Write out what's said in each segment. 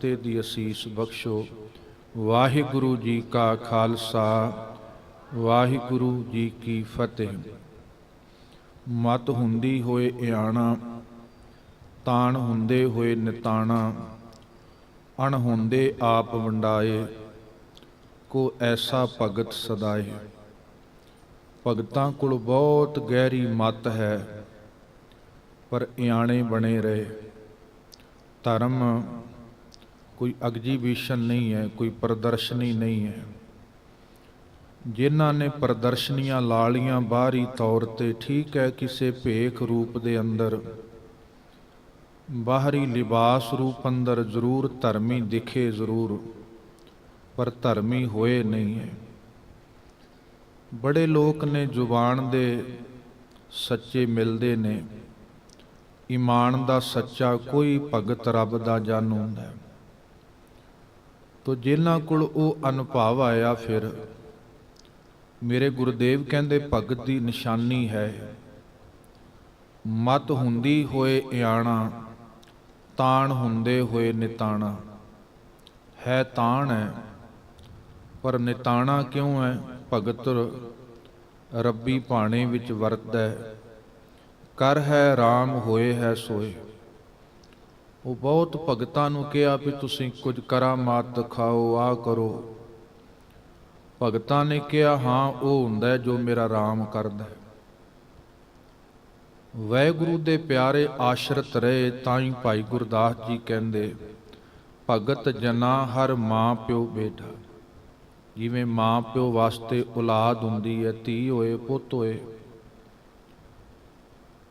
ਤੇ ਦੀ ਅਸੀਸ ਬਖਸ਼ੋ। ਵਾਹਿਗੁਰੂ ਜੀ ਕਾ ਖਾਲਸਾ, ਵਾਹਿਗੁਰੂ ਜੀ ਕੀ ਫਤਿਹ। ਮਤ ਹੁੰਦੀ ਹੋਏ ਇਆਣਾ, ਤਾਣ ਹੁੰਦੇ ਹੋਏ ਨਿਤਾਣਾ। ਅਣ ਹੁੰਦੇ ਆਪ ਵੰਡਾਏ, ਕੋ ਐਸਾ ਭਗਤ ਸਦਾਏ। ਭਗਤਾਂ ਕੋਲ ਬਹੁਤ ਗਹਿਰੀ ਮਤ ਹੈ, ਪਰ ਇਆਣੇ ਬਣੇ ਰਹੇ। ਧਰਮ ਕੋਈ ਐਗਜੀਬਿਸ਼ਨ ਨਹੀਂ ਹੈ, ਕੋਈ ਪ੍ਰਦਰਸ਼ਨੀ ਨਹੀਂ ਹੈ। ਜਿਨ੍ਹਾਂ ਨੇ ਪ੍ਰਦਰਸ਼ਨੀਆਂ ਲਾ ਲਾਲੀਆਂ ਬਾਹਰੀ ਤੌਰ ਤੇ, ਠੀਕ ਹੈ, ਕਿਸੇ ਭੇਖ ਰੂਪ ਦੇ ਅੰਦਰ, ਬਾਹਰੀ ਲਿਬਾਸ ਰੂਪ ਅੰਦਰ ਜ਼ਰੂਰ ਧਰਮੀ ਦਿਖੇ ਜ਼ਰੂਰ, ਪਰ ਧਰਮੀ ਹੋਏ ਨਹੀਂ ਹੈ। ਬੜੇ ਲੋਕ ਨੇ ਜ਼ੁਬਾਨ ਦੇ ਸੱਚੇ ਮਿਲਦੇ ਨੇ। ਈਮਾਨ ਦਾ ਸੱਚਾ ਕੋਈ ਭਗਤ ਰੱਬ ਦਾ ਜਾਣੂ ਹੁੰਦਾ ਹੈ। ਤੋ ਜਿਨ੍ਹਾਂ ਕੋਲ ਉਹ ਅਨੁਭਵ ਆਇਆ ਫਿਰ ਮੇਰੇ ਗੁਰਦੇਵ ਕਹਿੰਦੇ, ਭਗਤ ਦੀ ਨਿਸ਼ਾਨੀ ਹੈ। ਮਤ ਹੁੰਦੀ ਹੋਏ ਇਆਣਾ, ਤਾਣ ਹੁੰਦੇ ਹੋਏ ਨਿਤਾਣਾ। ਹੈ ਤਾਣ ਹੈ, ਪਰ ਨਿਤਾਣਾ ਕਿਉਂ ਹੈ? ਭਗਤ ਰੱਬੀ ਭਾਣੇ ਵਿੱਚ ਵਰਤਦਾ ਹੈ। ਕਰ ਹੈ RAM ਹੋਏ ਹੈ ਸੋਏ। ਉਹ ਬਹੁਤ ਭਗਤਾਂ ਨੂੰ ਕਿਹਾ ਵੀ ਤੁਸੀਂ ਕੁਝ ਕਰਾਮਾਤ ਦਿਖਾਓ ਆ ਕਰੋ। ਭਗਤਾਂ ਨੇ ਕਿਹਾ, ਹਾਂ, ਉਹ ਹੁੰਦਾ ਜੋ ਮੇਰਾ RAM ਕਰਦਾ ਹੈ। ਵੈਗੁਰੂ ਦੇ ਪਿਆਰੇ ਆਸ਼ਰਤ ਰਹੇ ਤਾਂ ਹੀ ਭਾਈ ਗੁਰਦਾਸ ਜੀ ਕਹਿੰਦੇ, ਭਗਤ ਜਨਾ, ਹਰ ਮਾਂ ਪਿਓ ਬੇਟਾ। ਜਿਵੇਂ ਮਾਂ ਪਿਓ ਵਾਸਤੇ ਔਲਾਦ ਹੁੰਦੀ ਹੈ, ਧੀ ਹੋਏ, ਪੁੱਤ ਹੋਏ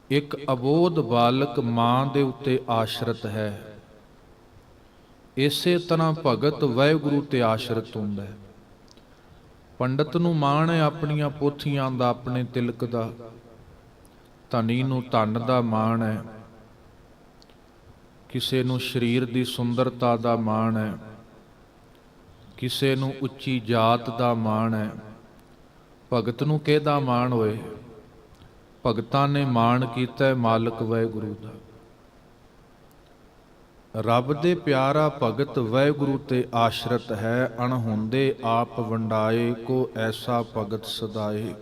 ਇੱਕ ਅਬੋਧ ਬਾਲਕ ਮਾਂ ਦੇ ਉੱਤੇ ਆਸ਼ਰਿਤ ਹੈ। ਇਸੇ ਤਰ੍ਹਾਂ ਭਗਤ ਵਾਹਿਗੁਰੂ ਤੇ ਆਸ਼ਰਿਤ ਹੁੰਦਾ ਹੈ। ਪੰਡਤ ਨੂੰ ਮਾਣ ਹੈ ਆਪਣੀਆਂ ਪੋਥੀਆਂ ਦਾ, ਆਪਣੇ ਤਿਲਕ ਦਾ। ਧਨੀ ਨੂੰ ਧਨ ਦਾ ਮਾਣ ਹੈ। ਕਿਸੇ ਨੂੰ ਸਰੀਰ ਦੀ ਸੁੰਦਰਤਾ ਦਾ ਮਾਣ ਹੈ। ਕਿਸੇ ਨੂੰ ਉੱਚੀ ਜਾਤ ਦਾ ਮਾਣ ਹੈ। ਭਗਤ ਨੂੰ ਕਿਹਦਾ ਮਾਣ ਹੋਏ? ਭਗਤਾਂ ਨੇ ਮਾਣ ਕੀਤਾ ਮਾਲਕ ਵਾਹਿਗੁਰੂ ਦਾ। ਰੱਬ ਦੇ ਪਿਆਰਾ ਭਗਤ ਵਾਹਿਗੁਰੂ ਤੇ ਆਸ਼ਰਤ ਹੈ, ਅਣਹੁੰਦੇ ਆਪ ਵੰਡਾਏ, ਕੋ ਐਸਾ ਭਗਤ ਸਦਾਏ।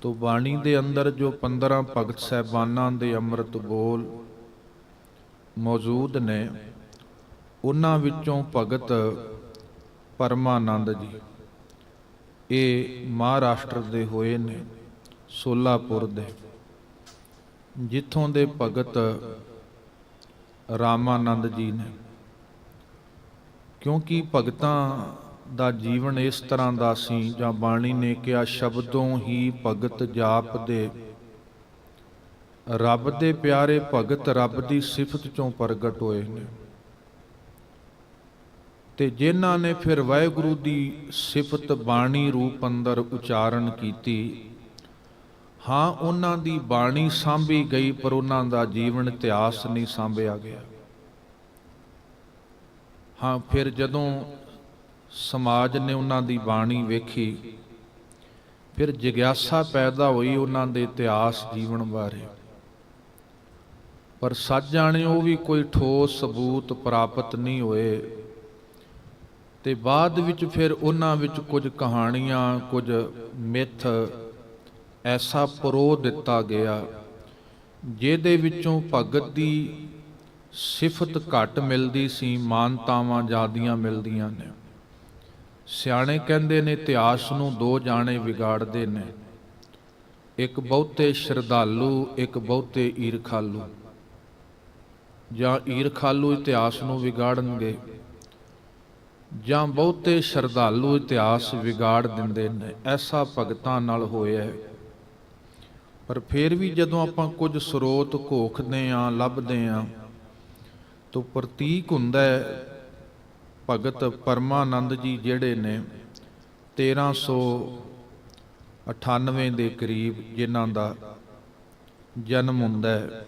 ਤੋ ਬਾਣੀ ਦੇ ਅੰਦਰ ਜੋ 15 ਭਗਤ ਸਹਿਬਾਨਾਂ ਦੇ ਅੰਮ੍ਰਿਤ ਬੋਲ ਮੌਜੂਦ ਨੇ, ਉਹਨਾਂ ਵਿੱਚੋਂ ਭਗਤ ਪਰਮਾਨੰਦ ਜੀ, ਇਹ ਮਹਾਰਾਸ਼ਟਰ ਦੇ ਹੋਏ ਨੇ। ਸੋਲਾਪੁਰ ਦੇ। ਜਿੱਥੋਂ ਦੇ ਭਗਤ ਰਾਮਾਨੰਦ ਜੀ ਨੇ। ਕਿਉਂਕਿ ਭਗਤਾਂ ਦਾ ਜੀਵਨ ਇਸ ਤਰ੍ਹਾਂ ਦਾ ਸੀ, ਜਾਂ ਬਾਣੀ ਨੇ ਕਿਹਾ, ਸ਼ਬਦੋਂ ਹੀ ਭਗਤ ਜਾਪ ਦੇ ਰੱਬ ਦੇ ਪਿਆਰੇ ਭਗਤ ਰੱਬ ਦੀ ਸਿਫਤ ਚੋਂ ਪ੍ਰਗਟ ਹੋਏ ਨੇ। ਤੇ ਜਿਨ੍ਹਾਂ ਨੇ ਫਿਰ ਵਾਹਿਗੁਰੂ ਦੀ ਸਿਫਤ ਬਾਣੀ ਰੂਪ ਅੰਦਰ ਉਚਾਰਨ ਕੀਤੀ ਹਾਂ, ਉਹਨਾਂ ਦੀ ਬਾਣੀ ਸਾਂਭੀ ਗਈ, ਪਰ ਉਹਨਾਂ ਦਾ ਜੀਵਨ ਇਤਿਹਾਸ ਨਹੀਂ ਸਾਂਭਿਆ ਗਿਆ। ਹਾਂ, ਫਿਰ ਜਦੋਂ ਸਮਾਜ ਨੇ ਉਹਨਾਂ ਦੀ ਬਾਣੀ ਵੇਖੀ, ਫਿਰ ਜਿਗਿਆਸਾ ਪੈਦਾ ਹੋਈ ਉਹਨਾਂ ਦੇ ਇਤਿਹਾਸ ਜੀਵਨ ਬਾਰੇ। ਪਰ ਸੱਚ ਜਾਣੇ ਉਹ ਵੀ ਕੋਈ ਠੋਸ ਸਬੂਤ ਪ੍ਰਾਪਤ ਨਹੀਂ ਹੋਏ। ਤੇ ਬਾਅਦ ਵਿੱਚ ਫਿਰ ਉਹਨਾਂ ਵਿੱਚ ਕੁਝ ਕਹਾਣੀਆਂ, ਕੁਝ ਮਿੱਥ ਐਸਾ ਪਰੋ ਦਿੱਤਾ ਗਿਆ, ਜਿਹਦੇ ਵਿੱਚੋਂ ਭਗਤ ਦੀ ਸਿਫਤ ਘੱਟ ਮਿਲਦੀ ਸੀ, ਮਾਨਤਾਵਾਂ ਜਿਆਦੀਆਂ ਮਿਲਦੀਆਂ ਨੇ। ਸਿਆਣੇ ਕਹਿੰਦੇ ਨੇ ਇਤਿਹਾਸ ਨੂੰ ਦੋ ਜਾਣੇ ਵਿਗਾੜਦੇ ਨੇ, ਇੱਕ ਬਹੁਤੇ ਸ਼ਰਧਾਲੂ, ਇੱਕ ਬਹੁਤੇ ਈਰਖਾਲੂ। ਜਾਂ ਈਰਖਾਲੂ ਇਤਿਹਾਸ ਨੂੰ ਵਿਗਾੜਨਗੇ, ਜਾਂ ਬਹੁਤੇ ਸ਼ਰਧਾਲੂ ਇਤਿਹਾਸ ਵਿਗਾੜ ਦਿੰਦੇ ਨੇ, ਐਸਾ ਭਗਤਾਂ ਨਾਲ ਹੋਇਆ ਹੈ। ਪਰ ਫਿਰ ਵੀ ਜਦੋਂ ਆਪਾਂ ਕੁਝ ਸਰੋਤ ਘੋਖਦੇ ਆਂ, ਲੱਭਦੇ ਆਂ, ਤਾਂ ਪ੍ਰਤੀਕ ਹੁੰਦਾ ਹੈ ਭਗਤ ਪਰਮਾਨੰਦ ਜੀ ਜਿਹੜੇ ਨੇ 1398 ਦੇ ਕਰੀਬ ਜਿਨ੍ਹਾਂ ਦਾ ਜਨਮ ਹੁੰਦਾ ਹੈ।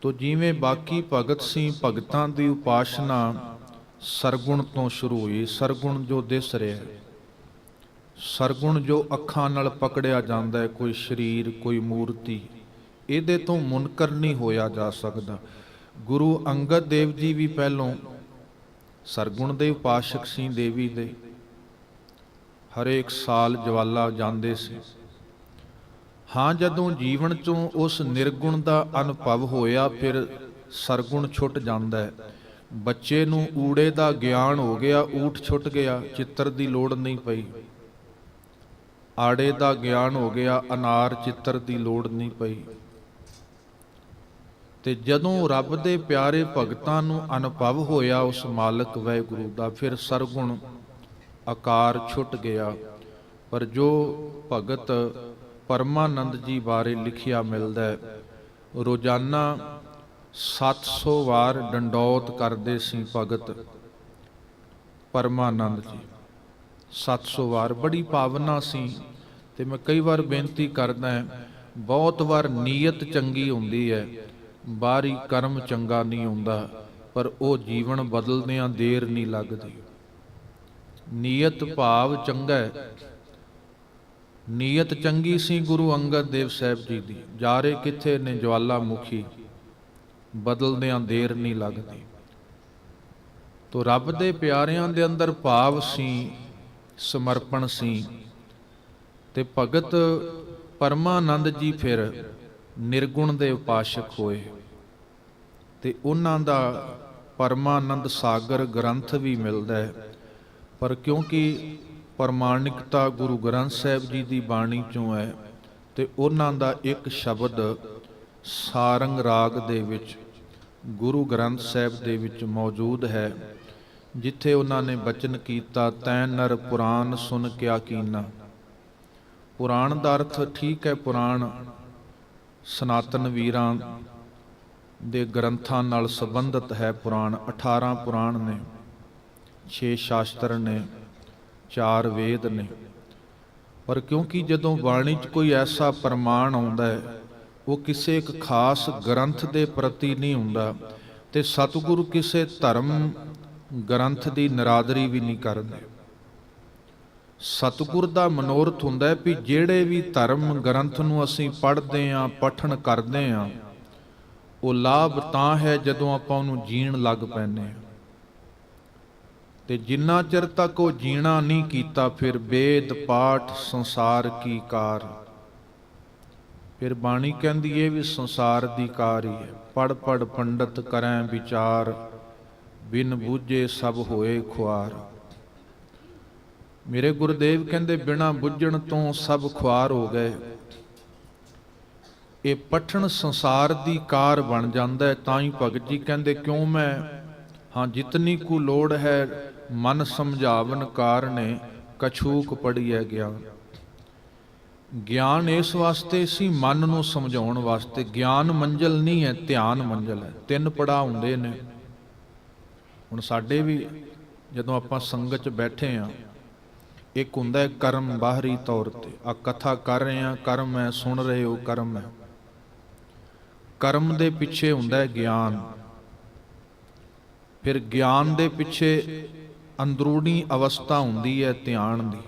ਤੋ ਜਿਵੇਂ ਬਾਕੀ ਭਗਤ ਸਿੰਘ ਭਗਤਾਂ ਦੀ ਉਪਾਸ਼ਨਾ ਸਰਗੁਣ ਤੋਂ ਸ਼ੁਰੂ ਹੋਈ, ਸਰਗੁਣ ਜੋ ਦਿਸ ਰਿਹਾ ਹੈ। ਸਰਗੁਣ ਜੋ ਅੱਖਾਂ ਨਾਲ ਪਕੜਿਆ ਜਾਂਦਾ ਹੈ, ਕੋਈ ਸਰੀਰ, ਕੋਈ ਮੂਰਤੀ, ਇਹਦੇ ਤੋਂ ਮੁਨਕਰ ਨਹੀਂ ਹੋਇਆ ਜਾ ਸਕਦਾ। ਗੁਰੂ ਅੰਗਦ ਦੇਵ ਜੀ ਵੀ ਪਹਿਲੋਂ ਸਰਗੁਣ ਦੇ ਉਪਾਸ਼ਕ ਸੀ ਦੇਵੀ ਦੇ। ਹਰੇਕ ਸਾਲ ਜਵਾਲਾ ਜਾਂਦੇ ਸੀ। ਹਾਂ, ਜਦੋਂ ਜੀਵਨ ਚੋਂ ਉਸ ਨਿਰਗੁਣ ਦਾ ਅਨੁਭਵ ਹੋਇਆ, ਫਿਰ ਸਰਗੁਣ ਛੁੱਟ ਜਾਂਦਾ ਹੈ। ਬੱਚੇ ਨੂੰ ਊੜੇ ਦਾ ਗਿਆਨ ਹੋ ਗਿਆ, ਊਠ ਛੁੱਟ ਗਿਆ, ਚਿੱਤਰ ਦੀ ਲੋੜ ਨਹੀਂ ਪਈ। ਆੜੇ ਦਾ ਗਿਆਨ ਹੋ ਗਿਆ, ਅਨਾਰ ਚਿੱਤਰ ਦੀ ਲੋੜ ਨਹੀਂ ਪਈ। ਤੇ ਜਦੋਂ ਰੱਬ ਦੇ ਪਿਆਰੇ ਭਗਤਾਂ ਨੂੰ ਅਨੁਭਵ ਹੋਇਆ ਉਸ ਮਾਲਕ ਵਾਹਿਗੁਰੂ ਦਾ, ਫਿਰ ਸਰਗੁਣ ਆਕਾਰ ਛੁੱਟ ਗਿਆ। ਪਰ ਜੋ ਭਗਤ ਪਰਮਾਨੰਦ ਜੀ ਬਾਰੇ ਲਿਖਿਆ ਮਿਲਦਾ ਹੈ, ਰੋਜ਼ਾਨਾ 700 ਵਾਰ ਡੰਡੌਤ ਕਰਦੇ ਸੀ ਭਗਤ ਪਰਮਾਨੰਦ ਜੀ। 700 ਵਾਰ, ਬੜੀ ਭਾਵਨਾ ਸੀ ਤੇ ਮੈਂ ਕਈ ਵਾਰ ਬੇਨਤੀ ਕਰਦਾ ਬਹੁਤ ਵਾਰ ਨੀਅਤ ਚੰਗੀ ਹੁੰਦੀ ਹੈ, ਬਾਹਰੀ ਕਰਮ ਚੰਗਾ ਨਹੀਂ ਹੁੰਦਾ, ਪਰ ਉਹ ਜੀਵਨ ਬਦਲਦਿਆਂ ਦੇਰ ਨਹੀਂ ਲੱਗਦੀ। ਨੀਅਤ ਭਾਵ ਚੰਗਾ ਹੈ। ਨੀਅਤ ਚੰਗੀ ਸੀ ਗੁਰੂ ਅੰਗਦ ਦੇਵ ਸਾਹਿਬ ਜੀ ਦੀ, ਜਾਰੇ ਕਿੱਥੇ ਨੇ ਜਵਾਲਾ ਮੁਖੀ ਬਦਲਦਿਆਂ ਦੇਰ ਨਹੀਂ ਲੱਗਦੀ। ਤੋ ਰੱਬ ਦੇ ਪਿਆਰਿਆਂ ਦੇ ਅੰਦਰ ਭਾਵ ਸੀ ਸਮਰਪਣ ਸੀ। ਤੇ ਭਗਤ ਪਰਮਾਨੰਦ ਜੀ ਫਿਰ ਨਿਰਗੁਣ ਦੇ ਉਪਾਸ਼ਕ ਹੋਏ। ਤੇ ਉਹਨਾਂ ਦਾ ਪਰਮਾਨੰਦ ਸਾਗਰ ਗ੍ਰੰਥ ਵੀ ਮਿਲਦਾ ਹੈ। ਪਰ ਕਿਉਂਕਿ ਪ੍ਰਮਾਣਿਕਤਾ ਗੁਰੂ ਗ੍ਰੰਥ ਸਾਹਿਬ ਜੀ ਦੀ ਬਾਣੀ ਚੋਂ ਹੈ, ਤੇ ਉਹਨਾਂ ਦਾ ਇੱਕ ਸ਼ਬਦ ਸਾਰੰਗ ਰਾਗ ਦੇ ਵਿੱਚ ਗੁਰੂ ਗ੍ਰੰਥ ਸਾਹਿਬ ਦੇ ਵਿੱਚ ਮੌਜੂਦ ਹੈ। ਜਿੱਥੇ ਉਹਨਾਂ ਨੇ ਬਚਨ ਕੀਤਾ ਤੈ ਨਰ ਪੁਰਾਨ ਸੁਨ ਕਿਆ ਕੀਨਾ। ਪੁਰਾਣ ਦਾ ਅਰਥ ਠੀਕ ਹੈ ਪੁਰਾਣ ਸਨਾਤਨ ਵੀਰਾਂ ਦੇ ਗ੍ਰੰਥਾਂ ਨਾਲ ਸੰਬੰਧਿਤ ਹੈ ਪੁਰਾਣ 18 ਪੁਰਾਣ ਨੇ 6 ਸ਼ਾਸਤਰ ਨੇ 4 ਵੇਦ ਨੇ। ਪਰ ਕਿਉਂਕਿ ਜਦੋਂ ਬਾਣੀ 'ਚ ਕੋਈ ਐਸਾ ਪ੍ਰਮਾਣ ਆਉਂਦਾ ਹੈ, ਉਹ ਕਿਸੇ ਇੱਕ ਖਾਸ ਗ੍ਰੰਥ ਦੇ ਪ੍ਰਤੀ ਨਹੀਂ ਹੁੰਦਾ, ਤੇ ਸਤਿਗੁਰੂ ਕਿਸੇ ਧਰਮ ਗ੍ਰੰਥ ਦੀ ਨਰਾਦਰੀ ਵੀ ਨਹੀਂ ਕਰਦੇ। ਸਤਿਗੁਰ ਦਾ ਮਨੋਰਥ ਹੁੰਦਾ ਹੈ ਵੀ ਜਿਹੜੇ ਵੀ ਧਰਮ ਗ੍ਰੰਥ ਨੂੰ ਅਸੀਂ ਪੜ੍ਹਦੇ ਆਂ ਪਠਨ ਕਰਦੇ ਆਂ ਉਹ ਲਾਭ ਤਾਂ ਹੈ ਜਦੋਂ ਆਪਾਂ ਉਹਨੂੰ ਜੀਣ ਲੱਗ ਪੈਨੇ ਹਾਂ। ਤੇ ਜਿੰਨਾ ਚਿਰ ਤੱਕ ਉਹ ਜੀਣਾ ਨਹੀਂ ਕੀਤਾ, ਫਿਰ ਵੇਦ, ਪਾਠ, ਸੰਸਾਰ ਕੀ ਕਾਰ? ਫਿਰ ਬਾਣੀ ਕਹਿੰਦੀ ਏ ਵੀ ਸੰਸਾਰ ਦੀ ਕਾਰ ਹੀ ਹੈ। ਪੜ ਪੜ ਪੰਡਤ ਕਰੈ ਵਿਚਾਰ। ਬਿਨ ਬੂਝੇ ਸਭ ਹੋਏ ਖੁਆਰ। ਮੇਰੇ ਗੁਰਦੇਵ ਕਹਿੰਦੇ, ਬਿਨਾ ਬੁੱਝਣ ਤੋਂ ਸਭ ਖੁਆਰ ਹੋ ਗਏ। ਇਹ ਪਠਣ ਸੰਸਾਰ ਦੀ ਕਾਰ ਬਣ ਜਾਂਦਾ ਹੈ, ਤਾਂ ਹੀ ਭਗਤ ਜੀ ਕਹਿੰਦੇ, ਕਿਉਂ ਮੈਂ? ਹਾਂ, ਜਿਤਨੀ ਕੁ ਲੋੜ ਹੈ, ਮਨ ਸਮਝਾਵਨ ਕਾਰਨੇ ਕਛੂਕ ਪੜੀਐ ਗਿਆਨ ਗਿਆਨ ਇਸ ਵਾਸਤੇ ਸੀ, ਮਨ ਨੂੰ ਸਮਝਾਉਣ ਵਾਸਤੇ। ਗਿਆਨ ਮੰਜ਼ਲ ਨਹੀਂ ਹੈ, ਧਿਆਨ ਮੰਜ਼ਲ ਹੈ। ਤਿੰਨ ਪੜਾ ਹੁੰਦੇ ਨੇ। ਹੁਣ ਸਾਡੇ ਵੀ ਜਦੋਂ ਆਪਾਂ ਸੰਗਤ 'ਚ ਬੈਠੇ ਆ, ਇੱਕ ਹੁੰਦਾ ਹੈ ਕਰਮ ਬਾਹਰੀ ਤੌਰ ਤੇ। ਆ ਕਥਾ ਕਰ ਰਹੇ ਆ, ਕਰਮ ਹੈ, ਸੁਣ ਰਹੇ ਹੋ, ਕਰਮ ਹੈ। ਕਰਮ ਦੇ ਪਿੱਛੇ ਹੁੰਦਾ ਹੈ ਗਿਆਨ। ਫਿਰ ਗਿਆਨ ਦੇ ਪਿੱਛੇ ਅੰਦਰੂਨੀ ਅਵਸਥਾ ਹੁੰਦੀ ਹੈ ਧਿਆਨ ਦੀ।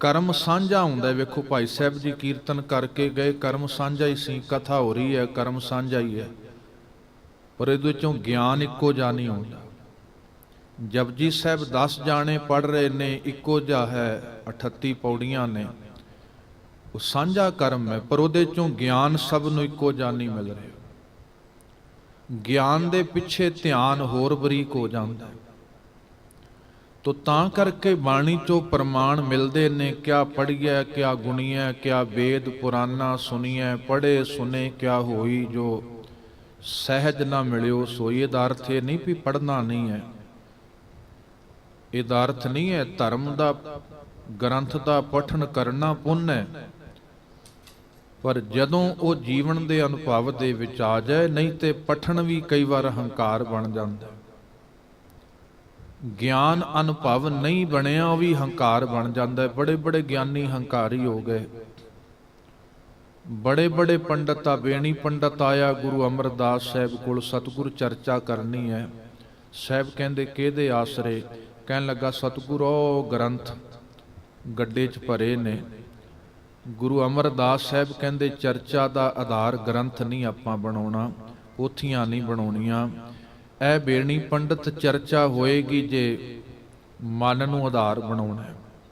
ਕਰਮ ਸਾਂਝਾ ਹੁੰਦਾ ਵੇਖੋ ਭਾਈ ਸਾਹਿਬ ਜੀ ਕੀਰਤਨ ਕਰਕੇ ਗਏ, ਕਰਮ ਸਾਂਝਾ ਹੀ ਸੀ, ਕਥਾ ਹੋ ਰਹੀ ਹੈ, ਕਰਮ ਸਾਂਝਾ ਹੀ ਹੈ। ਪਰ ਇਹਦੇ ਵਿੱਚੋਂ ਗਿਆਨ ਇੱਕੋ ਜਿਹਾ ਨਹੀਂ ਹੁੰਦਾ ਜਪਜੀ ਸਾਹਿਬ 10 ਜਾਣੇ ਪੜ ਰਹੇ ਨੇ, ਇੱਕੋ ਜਿਹਾ ਹੈ 38 ਪੌੜੀਆਂ ਨੇ। ਉਹ ਸਾਂਝਾ ਕਰਮ ਹੈ, ਪਰ ਉਹਦੇ ਚੋਂ ਗਿਆਨ ਸਭ ਨੂੰ ਇੱਕੋ ਜਿਹਾ ਨਹੀਂ ਮਿਲ ਰਿਹਾ। ਗਿਆਨ ਦੇ ਪਿੱਛੇ ਧਿਆਨ ਹੋਰ ਬਰੀਕ ਹੋ ਜਾਂਦਾ ਤੋ ਤਾਂ ਕਰਕੇ ਬਾਣੀ ਚੋਂ ਪ੍ਰਮਾਣ ਮਿਲਦੇ ਨੇ, ਕਿਆ ਪੜੀਐ ਕਿਆ ਗੁਣੀਐ, ਕਿਆ ਵੇਦ ਪੁਰਾਣਾ ਸੁਣੀਐ ਪੜੇ ਸੁਨੇ ਕਿਆ ਹੋਈ ਜੋ ਸਹਿਜ ਨਾ ਮਿਲਿਓ ਸੋਈ ਇਹਦਾ ਅਰਥ ਇਹ ਨਹੀਂ ਵੀ ਪੜਨਾ ਨਹੀਂ ਹੈ। ਇਹਦਾ ਅਰਥ ਨਹੀਂ ਹੈ, ਧਰਮ ਦਾ ਗ੍ਰੰਥ ਦਾ ਪਠਨ ਕਰਨਾ ਪੁੰਨ ਹੈ। ਪਰ ਜਦੋਂ ਉਹ ਜੀਵਨ ਦੇ ਅਨੁਭਵ ਦੇ ਵਿੱਚ ਆ ਜਾਏ, ਨਹੀਂ ਤੇ ਪਠਨ ਵੀ ਕਈ ਵਾਰ ਹੰਕਾਰ ਬਣ ਜਾਂਦਾ ਗਿਆਨ ਅਨੁਭਵ ਨਹੀਂ ਬਣਿਆ, ਉਹ ਵੀ ਹੰਕਾਰ ਬਣ ਜਾਂਦਾ ਬੜੇ ਬੜੇ ਗਿਆਨੀ ਹੰਕਾਰੀ ਹੋ ਗਏ। ਬੜੇ ਬੜੇ ਪੰਡਤ ਆ, ਬੇਣੀ ਪੰਡਤ ਆਇਆ, ਗੁਰੂ ਅਮਰਦਾਸ ਸਾਹਿਬ ਕੋਲ ਸਤਿਗੁਰ ਚਰਚਾ ਕਰਨੀ ਹੈ। ਸਾਹਿਬ ਕਹਿੰਦੇ, ਕਿਹਦੇ ਆਸਰੇ? ਕਹਿਣ ਲੱਗਾ, ਸਤਿਗੁਰ, ਉਹ ਗ੍ਰੰਥ ਗੱਡੇ 'ਚ ਭਰੇ ਨੇ। ਗੁਰੂ ਅਮਰਦਾਸ ਸਾਹਿਬ ਕਹਿੰਦੇ, ਚਰਚਾ ਦਾ ਆਧਾਰ ਗ੍ਰੰਥ ਨਹੀਂ ਆਪਾਂ ਬਣਾਉਣਾ, ਪੋਥੀਆਂ ਨਹੀਂ ਬਣਾਉਣੀਆਂ। ਇਹ ਬੇਣੀ ਪੰਡਤ ਚਰਚਾ ਹੋਏਗੀ ਜੇ ਮਨ ਨੂੰ ਆਧਾਰ ਬਣਾਉਣਾ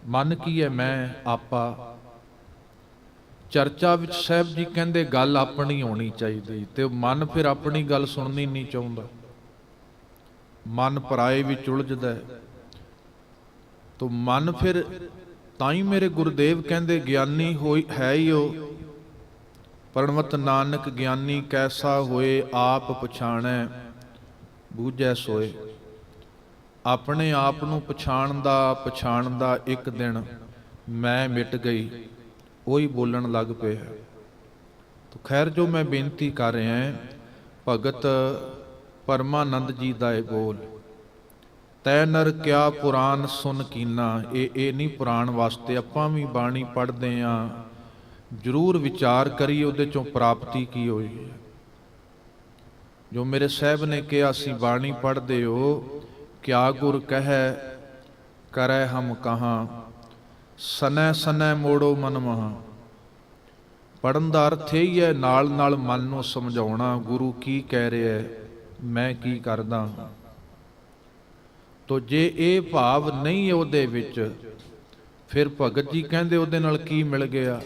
ਮਨ ਕੀ ਹੈ? ਮੈਂ, ਆਪਾ ਚਰਚਾ ਵਿੱਚ ਸਾਹਿਬ ਜੀ ਕਹਿੰਦੇ ਗੱਲ ਆਪਣੀ ਹੋਣੀ ਚਾਹੀਦੀ ਤੇ ਮਨ ਫਿਰ ਆਪਣੀ ਗੱਲ ਸੁਣਨੀ ਨਹੀਂ ਚਾਹੁੰਦਾ। ਮਨ ਪਰਾਏ ਵਿੱਚ ਉਲਝਦਾ ਹੈ। ਤੋ ਮਨ ਫਿਰ ਤਾਂ ਹੀ ਮੇਰੇ ਗੁਰਦੇਵ ਕਹਿੰਦੇ, ਗਿਆਨੀ ਹੋਈ ਹੈ ਹੀ ਉਹ ਪਰਮਤ ਨਾਨਕ ਗਿਆਨੀ ਕੈਸਾ ਹੋਏ, ਆਪ ਪਛਾਣੈ, ਬੂਝੈ ਸੋਏ। ਆਪਣੇ ਆਪ ਨੂੰ ਪਛਾਣਦਾ ਪਛਾਣਦਾ ਇੱਕ ਦਿਨ, ਮੈਂ ਮਿਟ ਗਈ। ਉਹੀ ਬੋਲਣ ਲੱਗ ਪਿਆ ਤੋ ਖੈਰ ਜੋ ਮੈਂ ਬੇਨਤੀ ਕਰ ਰਿਹਾ ਹਾਂ, ਭਗਤ ਪਰਮਾਨੰਦ ਜੀ ਦਾ ਇਹ ਬੋਲ, ਤੈ ਨਰ ਕਿਆ ਪੁਰਾਨ ਸੁਨ ਕੀਨਾ, ਇਹ ਇਹ ਨਹੀਂ ਪੁਰਾਣ ਵਾਸਤੇ ਆਪਾਂ ਵੀ ਬਾਣੀ ਪੜ੍ਹਦੇ ਆਂ ਜਰੂਰ ਵਿਚਾਰ ਕਰੀ ਉਹਦੇ ਚੋਂ ਪ੍ਰਾਪਤੀ ਕੀ ਹੋਈ ਜੋ ਮੇਰੇ ਸਾਹਿਬ ਨੇ ਕਿਹਾ ਸੀ ਬਾਣੀ ਪੜ੍ਹਦੇ ਹੋ, ਕਿਆ ਗੁਰ ਕਹੈ, ਕਰੈ ਹਮ ਕਹਾਂ। ਸਨੈ ਸਨੈ ਮੋੜੋ ਮਨ ਮਹਾ। ਪੜਨ ਦਾ ਅਰਥ ਇਹ ਹੀ ਹੈ ਨਾਲ ਨਾਲ ਮਨ ਨੂੰ ਸਮਝਾਉਣਾ, ਗੁਰੂ ਕੀ ਕਹਿ ਰਿਹਾ ਹੈ, ਮੈਂ ਕੀ ਕਰਦਾ ਹਾਂ। ਤੋ ਜੇ ਇਹ ਭਾਵ ਨਹੀਂ ਉਹਦੇ ਵਿੱਚ, ਫਿਰ ਭਗਤ ਜੀ ਕਹਿੰਦੇ ਉਹਦੇ ਨਾਲ ਕੀ ਮਿਲ ਗਿਆ?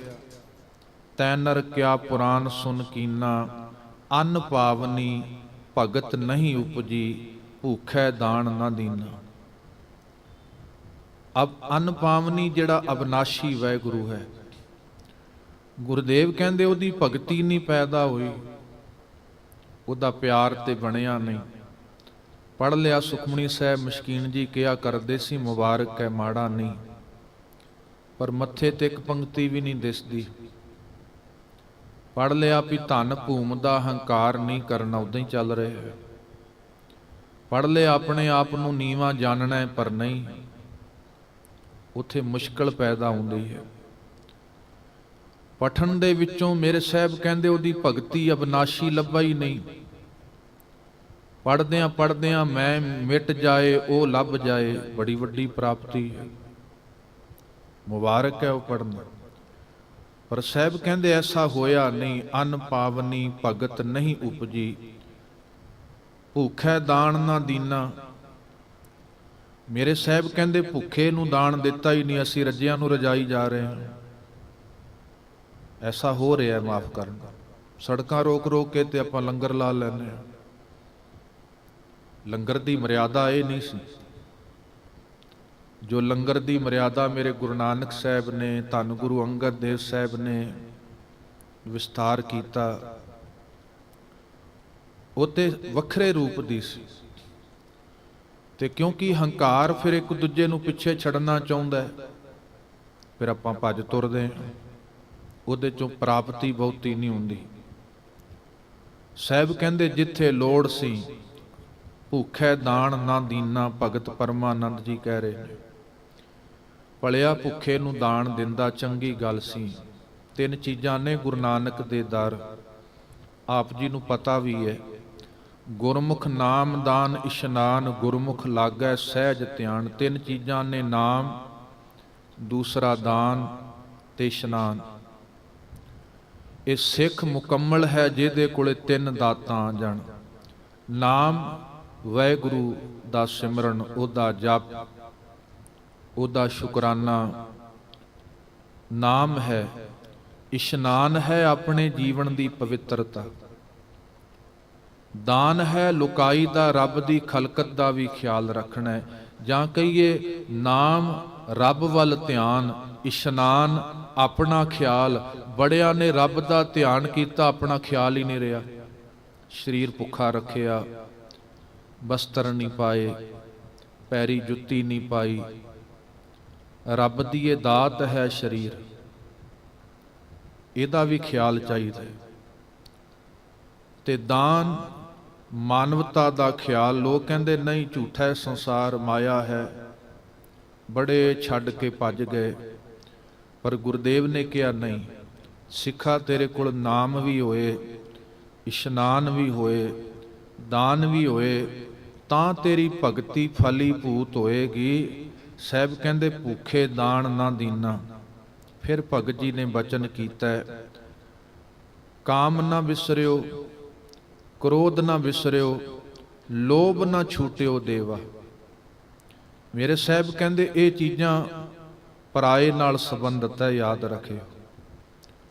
ਤੈ ਨਰ ਕਿਆ ਪੁਰਾਨ ਸੁਨ ਕੀਨਾ, ਅੰਨ ਪਾਵਨੀ ਭਗਤ ਨਹੀਂ ਉਪਜੀ, ਭੂਖੈ ਦਾਨ ਨਾ ਦੀਨਾ। ਅਬ ਅੰਨ ਪਾਵਨੀ ਜਿਹੜਾ ਅਬਨਾਸ਼ੀ ਵੈਗੁਰੂ ਹੈ। ਗੁਰਦੇਵ ਕਹਿੰਦੇ ਉਹਦੀ ਭਗਤੀ ਨਹੀਂ ਪੈਦਾ ਹੋਈ। ਉਹਦਾ ਪਿਆਰ ਤੇ ਬਣਿਆ ਨਹੀਂ। ਪੜ ਲਿਆ ਸੁਖਮਣੀ ਸਾਹਿਬ, ਮਸ਼ਕੀਨ ਜੀ ਕਿਹਾ ਕਰਦੇ ਸੀ, ਮੁਬਾਰਕ ਹੈ ਮਾੜਾ ਨਹੀਂ। ਪਰ ਮੱਥੇ ਤੇ ਇੱਕ ਪੰਕਤੀ ਵੀ ਨਹੀਂ ਦਿਸਦੀ। ਪੜ ਲਿਆ ਵੀ ਧਨ ਭੂਮ ਦਾ ਹੰਕਾਰ ਨਹੀਂ ਕਰਨਾ ਉਦਾਂ ਹੀ ਚੱਲ ਰਿਹਾ ਹੈ। ਪੜ ਲਿਆ ਆਪਣੇ ਆਪ ਨੂੰ ਨੀਵਾ ਜਾਣਨਾ ਪਰ ਨਹੀਂ। ਉੱਥੇ ਮੁਸ਼ਕਲ ਪੈਦਾ ਹੁੰਦੀ ਹੈ। ਪਠਨ ਦੇ ਵਿੱਚੋਂ ਮੇਰੇ ਸਾਹਿਬ ਕਹਿੰਦੇ ਉਹਦੀ ਭਗਤੀ ਅਬਨਾਸ਼ੀ ਲੱਭਾ ਹੀ ਨਹੀਂ। ਪੜਦਿਆਂ ਪੜਦਿਆਂ ਮੈਂ ਮਿਟ ਜਾਏ, ਉਹ ਲੱਭ ਜਾਏ, ਬੜੀ ਵੱਡੀ ਪ੍ਰਾਪਤੀ ਹੈ। ਮੁਬਾਰਕ ਹੈ ਉਹ ਪੜਨਾ ਪਰ ਸਾਹਿਬ ਕਹਿੰਦੇ ਐਸਾ ਹੋਇਆ ਨਹੀਂ, ਅਨ ਪਾਵਨੀ ਭਗਤ ਨਹੀਂ ਉਪਜੀ। ਭੁੱਖੈ ਦਾਨ ਨਾ ਦੀਨਾ ਮੇਰੇ ਸਾਹਿਬ ਕਹਿੰਦੇ ਭੁੱਖੇ ਨੂੰ ਦਾਨ ਦਿੱਤਾ ਹੀ ਨਹੀਂ, ਅਸੀਂ ਰੱਜਿਆਂ ਨੂੰ ਰਜਾਈ ਜਾ ਰਹੇ ਹਾਂ। ਐਸਾ ਹੋ ਰਿਹਾ ਹੈ, ਮਾਫ ਕਰਨ। ਸੜਕਾਂ ਰੋਕ ਰੋਕ ਕੇ ਤੇ ਆਪਾਂ ਲੰਗਰ ਲਾ ਲੈਂਦੇ ਹਾਂ। ਲੰਗਰ ਦੀ ਮਰਿਆਦਾ ਇਹ ਨਹੀਂ ਸੀ। ਜੋ ਲੰਗਰ ਦੀ ਮਰਿਆਦਾ ਮੇਰੇ ਗੁਰੂ ਨਾਨਕ ਸਾਹਿਬ ਨੇ, ਧੰਨ ਗੁਰੂ ਅੰਗਦ ਦੇਵ ਸਾਹਿਬ ਨੇ ਵਿਸਤਾਰ ਕੀਤਾ, ਉਹ ਤੇ ਵੱਖਰੇ ਰੂਪ ਦੀ ਸੀ। ਤੇ ਕਿਉਂਕਿ ਹੰਕਾਰ ਫਿਰ ਇੱਕ ਦੂਜੇ ਨੂੰ ਪਿੱਛੇ ਛੱਡਣਾ ਚਾਹੁੰਦਾ ਹੈ। ਫਿਰ ਆਪਾਂ ਭੱਜ ਤੁਰਦੇ ਹਾਂ। ਉਹਦੇ ਚੋਂ ਪ੍ਰਾਪਤੀ ਬਹੁਤੀ ਨਹੀਂ ਹੁੰਦੀ। ਸਾਹਿਬ ਕਹਿੰਦੇ, ਜਿੱਥੇ ਲੋੜ ਸੀ, ਭੁੱਖੈ ਦਾਨ ਨਾ ਦੀਨਾ, ਭਗਤ ਪਰਮਾਨੰਦ ਜੀ ਕਹਿ ਰਹੇ ਨੇ। ਪਲਿਆ ਭੁੱਖੇ ਨੂੰ ਦਾਨ ਦਿੰਦਾ ਚੰਗੀ ਗੱਲ ਸੀ। ਤਿੰਨ ਚੀਜ਼ਾਂ ਨੇ ਗੁਰੂ ਨਾਨਕ ਦੇ ਦਰ। ਆਪ ਜੀ ਨੂੰ ਪਤਾ ਵੀ ਹੈ ਗੁਰਮੁਖ ਨਾਮ ਦਾਨ ਇਸ਼ਨਾਨ, ਗੁਰਮੁਖ ਲਾਗੈ ਸਹਿਜ ਧਿਆਨ, ਤਿੰਨ ਚੀਜ਼ਾਂ ਨੇ ਨਾਮ, ਦੂਸਰਾ ਦਾਨ ਤੇ ਇਸ਼ਨਾਨ। ਇਹ ਸਿੱਖ ਮੁਕੰਮਲ ਹੈ ਜਿਹਦੇ ਕੋਲੇ ਤਿੰਨ ਦਾਤਾਂ ਜਾਣ। ਨਾਮ ਵਾਹਿਗੁਰੂ ਦਾ ਸਿਮਰਨ, ਉਹਦਾ ਜਪ, ਉਹਦਾ ਸ਼ੁਕਰਾਨਾ। ਨਾਮ ਹੈ, ਇਸ਼ਨਾਨ ਹੈ ਆਪਣੇ ਜੀਵਨ ਦੀ ਪਵਿੱਤਰਤਾ। ਦਾਨ ਹੈ ਲੁਕਾਈ ਦਾ ਰੱਬ ਦੀ ਖਲਕਤ ਦਾ ਵੀ ਖਿਆਲ ਰੱਖਣਾ ਹੈ। ਜਾਂ ਕਹੀਏ, ਨਾਮ ਰੱਬ ਵੱਲ ਧਿਆਨ, ਇਸ਼ਨਾਨ ਆਪਣਾ ਖਿਆਲ, ਬੜਿਆਂ ਨੇ ਰੱਬ ਦਾ ਧਿਆਨ ਕੀਤਾ, ਆਪਣਾ ਖਿਆਲ ਹੀ ਨਹੀਂ ਰਿਹਾ। ਸਰੀਰ ਭੁੱਖਾ ਰੱਖਿਆ, ਬਸਤਰ ਨਹੀਂ ਪਾਏ, ਪੈਰੀ ਜੁੱਤੀ ਨਹੀਂ ਪਾਈ। ਰੱਬ ਦੀ ਇਹ ਦਾਤ ਹੈ ਸਰੀਰ। ਇਹਦਾ ਵੀ ਖਿਆਲ ਚਾਹੀਦਾ ਹੈ। ਤੇ ਦਾਨ ਮਾਨਵਤਾ ਦਾ ਖਿਆਲ ਲੋਕ ਕਹਿੰਦੇ ਨਹੀਂ ਝੂਠਾ ਹੈ ਸੰਸਾਰ ਮਾਇਆ ਹੈ। ਬੜੇ ਛੱਡ ਕੇ ਭੱਜ ਗਏ। ਪਰ ਗੁਰਦੇਵ ਨੇ ਕਿਹਾ ਨਹੀਂ, ਸਿੱਖਾ ਤੇਰੇ ਕੋਲ ਨਾਮ ਵੀ ਹੋਏ, ਇਸ਼ਨਾਨ ਵੀ ਹੋਏ, ਦਾਨ ਵੀ ਹੋਏ, ਤਾਂ ਤੇਰੀ ਭਗਤੀ ਫਲੀ ਭੂਤ ਹੋਏਗੀ। ਸਾਹਿਬ ਕਹਿੰਦੇ ਭੁੱਖੇ ਦਾਨ ਨਾ ਦੀਨਾ। ਫਿਰ ਭਗਤ ਜੀ ਨੇ ਬਚਨ ਕੀਤਾ, ਕਾਮ ਨਾ ਵਿਸਰਿਓ ਕ੍ਰੋਧ ਨਾ ਵਿਸਰਿਓ, ਲੋਭ ਨਾ ਛੂਟਿਓ ਦੇਵਾ। ਮੇਰੇ ਸਾਹਿਬ ਕਹਿੰਦੇ, ਇਹ ਚੀਜ਼ਾਂ ਪਰਾਏ ਨਾਲ ਸੰਬੰਧਤ ਹੈ, ਯਾਦ ਰੱਖਿਓ।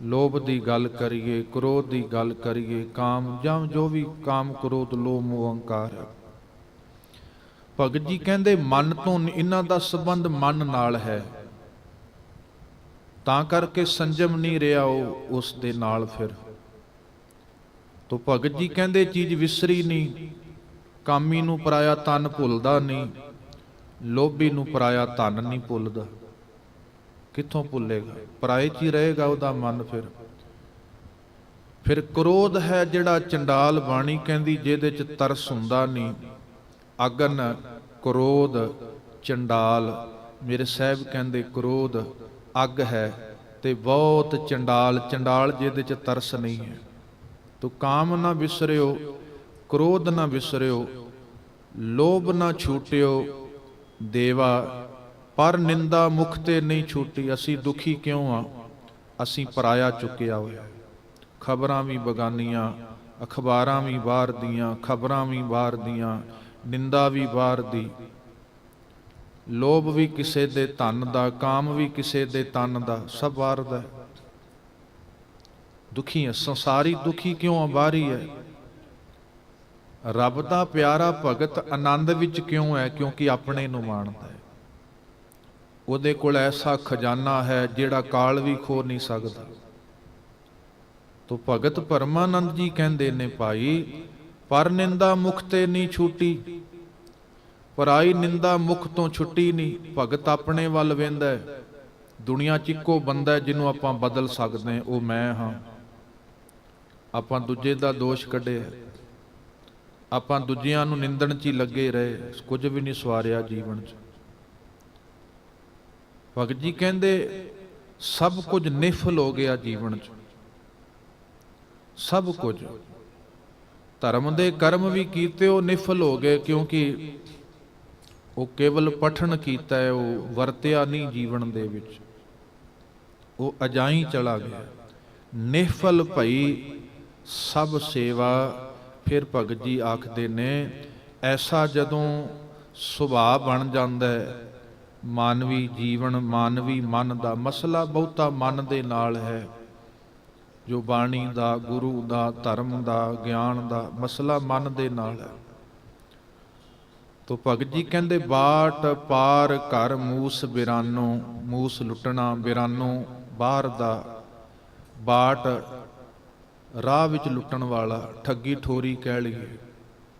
ਲੋਭ ਦੀ ਗੱਲ ਕਰੀਏ, ਕ੍ਰੋਧ ਦੀ ਗੱਲ ਕਰੀਏ, ਕਾਮ ਜਾਂ ਜੋ ਵੀ ਕਾਮ, ਕ੍ਰੋਧ, ਲੋਭ, ਮੋਹ, ਅਹੰਕਾਰ ਹੈ। ਭਗਤ ਜੀ ਕਹਿੰਦੇ, ਮਨ ਤੋਂ ਇਹਨਾਂ ਦਾ ਸੰਬੰਧ ਮਨ ਨਾਲ ਹੈ। ਤਾਂ ਕਰਕੇ ਸੰਜਮ ਨਹੀਂ ਰਿਹਾ ਉਹ ਉਸ ਦੇ ਨਾਲ ਫਿਰ। ਤੋ ਭਗਤ ਜੀ ਕਹਿੰਦੇ ਚੀਜ਼ ਵਿਸਰੀ ਨਹੀਂ, ਕਾਮੀ ਨੂੰ ਪਰਾਇਆ ਤਨ ਭੁੱਲਦਾ ਨਹੀਂ, ਲੋਭੀ ਨੂੰ ਪਰਾਇਆ ਧਨ ਨਹੀਂ ਭੁੱਲਦਾ। ਕਿੱਥੋਂ ਭੁੱਲੇਗਾ? ਪਰਾਏ 'ਚ ਹੀ ਰਹੇਗਾ ਉਹਦਾ ਮਨ ਫਿਰ। ਫਿਰ ਕ੍ਰੋਧ ਹੈ ਜਿਹੜਾ ਚੰਡਾਲ ਬਾਣੀ ਕਹਿੰਦੀ, ਜਿਹਦੇ 'ਚ ਤਰਸ ਹੁੰਦਾ ਨਹੀਂ। ਅਗਨ, ਕ੍ਰੋਧ, ਚੰਡਾਲ। ਮੇਰੇ ਸਾਹਿਬ ਕਹਿੰਦੇ ਕ੍ਰੋਧ, ਅੱਗ ਹੈ ਤੇ ਬਹੁਤ ਚੰਡਾਲ ਚੰਡਾਲ ਜਿਹਦੇ 'ਚ ਤਰਸ ਨਹੀਂ ਹੈ। ਤੋ ਕਾਮ ਨਾ ਵਿਸਰਿਓ ਕ੍ਰੋਧ ਨਾ ਵਿਸਰਿਓ ਲੋਭ ਨਾ ਛੂਟਿਓ। ਦੇਵਾ, ਪਰ ਨਿੰਦਾ ਮੁਖ ਤੇ ਨਹੀਂ ਛੂਟੀ, ਅਸੀਂ ਦੁਖੀ ਕਿਉਂ ਆ ਅਸੀਂ ਪਰਾਇਆ ਚੁੱਕਿਆ ਹੋਇਆ। ਖਬਰਾਂ ਵੀ ਬਗਾਨੀਆਂ, ਅਖਬਾਰਾਂ ਵੀ ਬਾਹਰ ਦੀਆਂ, ਖਬਰਾਂ ਵੀ ਬਾਹਰ ਦੀਆਂ, ਨਿੰਦਾ ਵੀ ਬਾਹਰ ਦੀ। ਲੋਭ ਵੀ ਕਿਸੇ ਦੇ ਧਨ ਦਾ, ਕਾਮ ਵੀ ਕਿਸੇ ਦੇ ਤਨ ਦਾ, ਸਭ ਬਾਹਰ ਦਾ ਦੁਖੀ ਹੈ, ਸੰਸਾਰੀ ਦੁਖੀ ਕਿਉਂ ਆ? ਬਾਹਰੀ ਹੈ। ਰੱਬ ਦਾ ਪਿਆਰਾ ਭਗਤ ਆਨੰਦ ਵਿੱਚ ਕਿਉਂ ਹੈ? ਕਿਉਂਕਿ ਆਪਣੇ ਨੂੰ ਮਾਣਦਾ ਹੈ। ਉਹਦੇ ਕੋਲ ਐਸਾ ਖਜ਼ਾਨਾ ਹੈ ਜਿਹੜਾ ਕਾਲ ਵੀ ਖੋ ਨਹੀਂ ਸਕਦਾ। ਤੋ ਭਗਤ ਪਰਮਾਨੰਦ ਜੀ ਕਹਿੰਦੇ ਨੇ, ਭਾਈ, ਪਰ ਨਿੰਦਾ ਮੁਖ ਤੇ ਨਹੀਂ ਛੂਟੀ। ਪਰਾਈ ਨਿੰਦਾ ਮੁਖ ਤੋਂ ਛੁੱਟੀ ਨਹੀਂ। ਭਗਤ ਆਪਣੇ ਵੱਲ ਵੇਂਦਾ ਹੈ। ਦੁਨੀਆ 'ਚ ਇੱਕੋ ਬੰਦਾ ਜਿਹਨੂੰ ਆਪਾਂ ਬਦਲ ਸਕਦੇ ਉਹ ਮੈਂ ਹਾਂ। ਆਪਾਂ ਦੂਜੇ ਦਾ ਦੋਸ਼ ਕੱਢਿਆ। ਆਪਾਂ ਦੂਜਿਆਂ ਨੂੰ ਨਿੰਦਣ 'ਚ ਹੀ ਲੱਗੇ ਰਹੇ, ਕੁਝ ਵੀ ਨਹੀਂ ਸਵਾਰਿਆ ਜੀਵਨ 'ਚ। ਭਗਤ ਜੀ ਕਹਿੰਦੇ, ਸਭ ਕੁਝ ਨਿਫਲ ਹੋ ਗਿਆ ਜੀਵਨ 'ਚ। ਸਭ ਕੁਝ। ਧਰਮ ਦੇ ਕਰਮ ਵੀ ਕੀਤੇ, ਉਹ ਨਿਫਲ ਹੋ ਗਏ ਕਿਉਂਕਿ ਉਹ ਕੇਵਲ ਪਠਨ ਕੀਤਾ ਹੈ, ਉਹ ਵਰਤਿਆ ਨਹੀਂ ਜੀਵਨ ਦੇ ਵਿੱਚ। ਉਹ ਅਜਾਈ ਚਲਾ ਗਿਆ। ਨਿਫਲ ਭਈ ਸਭ ਸੇਵਾ ਫਿਰ ਭਗਤ ਜੀ ਆਖਦੇ ਨੇ, ਐਸਾ ਜਦੋਂ ਸੁਭਾਅ ਬਣ ਜਾਂਦਾ ਹੈ, ਮਾਨਵੀ ਜੀਵਨ, ਮਾਨਵੀ ਮਨ ਦਾ ਮਸਲਾ ਬਹੁਤਾ ਮਨ ਦੇ ਨਾਲ ਹੈ। ਜੋ ਬਾਣੀ ਦਾ, ਗੁਰੂ ਦਾ, ਧਰਮ ਦਾ, ਗਿਆਨ ਦਾ ਮਸਲਾ ਮਨ ਦੇ ਨਾਲ ਹੈ। ਤੋ ਭਗਤ ਜੀ ਕਹਿੰਦੇ, ਬਾਟ ਪਾਰ ਘਰ ਮੂਸ ਬਿਰਾਨੋ, ਮੂਸ ਲੁੱਟਣਾ ਬਿਰਾਨੋ, ਬਾਹਰ ਦਾ ਬਾਟ ਰਾਹ ਵਿੱਚ ਲੁੱਟਣ ਵਾਲਾ ਠੱਗੀ ਠੋਰੀ ਕਹਿ ਲਈਏ,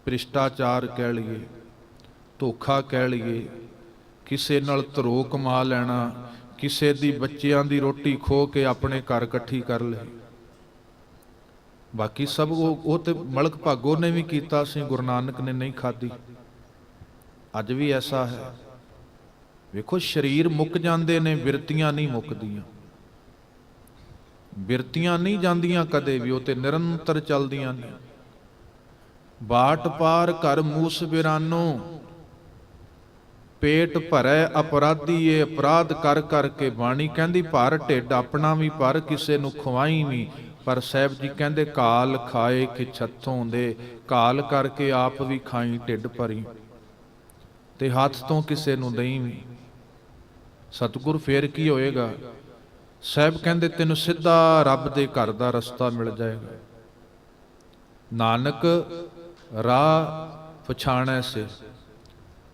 ਭ੍ਰਿਸ਼ਟਾਚਾਰ ਕਹਿ ਲਈਏ, ਧੋਖਾ ਕਹਿ ਲਈਏ, ਕਿਸੇ ਨਾਲ ਧਰੋ ਕਮਾ ਲੈਣਾ, ਕਿਸੇ ਦੀ ਬੱਚਿਆਂ ਦੀ ਰੋਟੀ ਖੋ ਕੇ ਆਪਣੇ ਘਰ ਇਕੱਠੀ ਕਰ ਲਈ ਬਾਕੀ ਸਭ ਉਹ ਉਹ ਤੇ ਮਲਕ ਭਾਗੋ ਨੇ ਵੀ ਕੀਤਾ ਸੀ, ਗੁਰੂ ਨਾਨਕ ਨੇ ਨਹੀਂ ਖਾਦੀ ਅੱਜ ਵੀ ਐਸਾ ਹੈ। ਵੇਖੋ, ਸਰੀਰ ਮੁੱਕ ਜਾਂਦੇ ਨੇ, ਬਿਰਤੀਆਂ ਨਹੀਂ ਮੁੱਕਦੀਆਂ। ਬਿਰਤੀਆਂ ਨਹੀਂ ਜਾਂਦੀਆਂ ਕਦੇ ਵੀ, ਉਹ ਤੇ ਨਿਰੰਤਰ ਚੱਲਦੀਆਂ ਨੇ। ਬਾਟ ਪਾਰ ਘਰ ਮੂਸ ਬਿਰਾਨੋ, ਪੇਟ ਭਰੈ ਅਪਰਾਧੀ ਏ ਅਪਰਾਧ ਕਰ ਕਰਕੇ ਬਾਣੀ ਕਹਿੰਦੀ, ਭਰ ਢਿੱਡ ਆਪਣਾ ਵੀ, ਪਰ ਕਿਸੇ ਨੂੰ ਖਵਾਈ ਵੀ ਪਰ ਸਾਹਿਬ ਜੀ ਕਹਿੰਦੇ, ਕਾਲ ਖਾਏ ਕਿ ਛੱਥੋਂ ਦੇ, ਕਾਲ ਕਰਕੇ ਆਪ ਵੀ ਖਾਈ ਢਿੱਡ ਭਰੀ, ਤੇ ਹੱਥ ਤੋਂ ਕਿਸੇ ਨੂੰ ਦਈ ਵੀ। ਸਤਿਗੁਰ ਫੇਰ ਕੀ ਹੋਏਗਾ? ਸਾਹਿਬ ਕਹਿੰਦੇ, ਤੈਨੂੰ ਸਿੱਧਾ ਰੱਬ ਦੇ ਘਰ ਦਾ ਰਸਤਾ ਮਿਲ ਜਾਏਗਾ। ਨਾਨਕ, ਰਾਹ ਪਛਾਣੈ ਸੇ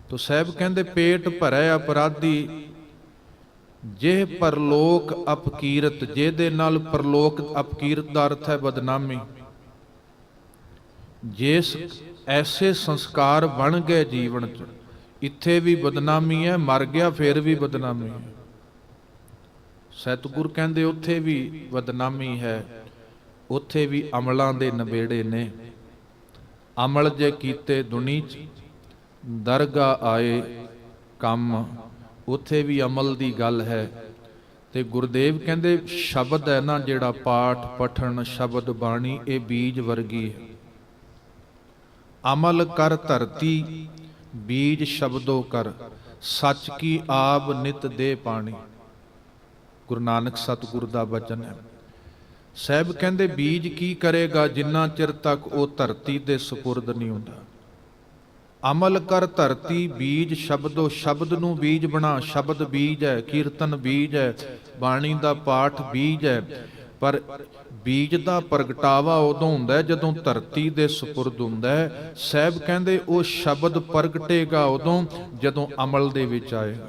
ਤੋ ਸਾਹਿਬ ਕਹਿੰਦੇ, ਪੇਟ ਭਰੈ ਅਪਰਾਧੀ ਜੇ ਪਰਲੋਕ ਅਪਕੀਰਤ, ਜਿਹਦੇ ਨਾਲ ਪਰਲੋਕ ਅਪਕੀਰਤ ਦਾ ਅਰਥ ਹੈ ਬਦਨਾਮੀ। ਜਿਸ ਐਸੇ ਸੰਸਕਾਰ ਬਣ ਗਏ ਜੀਵਨ ਚ, ਇੱਥੇ ਵੀ ਬਦਨਾਮੀ ਹੈ, ਮਰ ਗਿਆ ਫਿਰ ਵੀ ਬਦਨਾਮੀ ਹੈ। ਸਤਿਗੁਰ ਕਹਿੰਦੇ ਉੱਥੇ ਵੀ ਬਦਨਾਮੀ ਹੈ, ਉੱਥੇ ਵੀ ਅਮਲਾਂ ਦੇ ਨਵੇੜੇ ਨੇ। ਅਮਲ ਜੇ ਕੀਤੇ ਦੁਨੀ ਚ ਦਰਗਾ ਆਏ ਕੰਮ, ਉੱਥੇ ਵੀ ਅਮਲ ਦੀ ਗੱਲ ਹੈ। ਤੇ ਗੁਰਦੇਵ ਕਹਿੰਦੇ, ਸ਼ਬਦ ਹੈ ਨਾ ਜਿਹੜਾ ਪਾਠ, ਪਠਣ, ਸ਼ਬਦ ਬਾਣੀ, ਇਹ ਬੀਜ ਵਰਗੀ ਹੈ। ਅਮਲ ਕਰ ਧਰਤੀ, ਬੀਜ ਸ਼ਬਦੋ ਕਰ, ਸੱਚ ਕੀ ਆਬ ਨਿਤ ਦੇ ਪਾਣੀ। ਗੁਰੂ ਨਾਨਕ ਸਤਿਗੁਰ ਦਾ ਬਚਨ ਹੈ। ਸਾਹਿਬ ਕਹਿੰਦੇ, ਬੀਜ ਕੀ ਕਰੇਗਾ ਜਿੰਨਾ ਚਿਰ ਤੱਕ ਉਹ ਧਰਤੀ ਦੇ ਸਪੁਰਦ ਨਹੀਂ ਹੁੰਦਾ। ਅਮਲ ਕਰ ਧਰਤੀ, ਬੀਜ ਸ਼ਬਦੋ ਸ਼ਬਦ ਨੂੰ ਬੀਜ ਬਣਾ। ਸ਼ਬਦ ਬੀਜ ਹੈ, ਕੀਰਤਨ ਬੀਜ ਹੈ, ਬਾਣੀ ਦਾ ਪਾਠ ਬੀਜ ਹੈ। ਪਰ ਬੀਜ ਦਾ ਪ੍ਰਗਟਾਵਾ ਉਦੋਂ ਹੁੰਦਾ ਜਦੋਂ ਧਰਤੀ ਦੇ ਸੁਪੁਰਦ ਹੁੰਦਾ ਹੈ। ਸਹਿਬ ਕਹਿੰਦੇ, ਉਹ ਸ਼ਬਦ ਪ੍ਰਗਟੇਗਾ ਉਦੋਂ ਜਦੋਂ ਅਮਲ ਦੇ ਵਿੱਚ ਆਏਗਾ।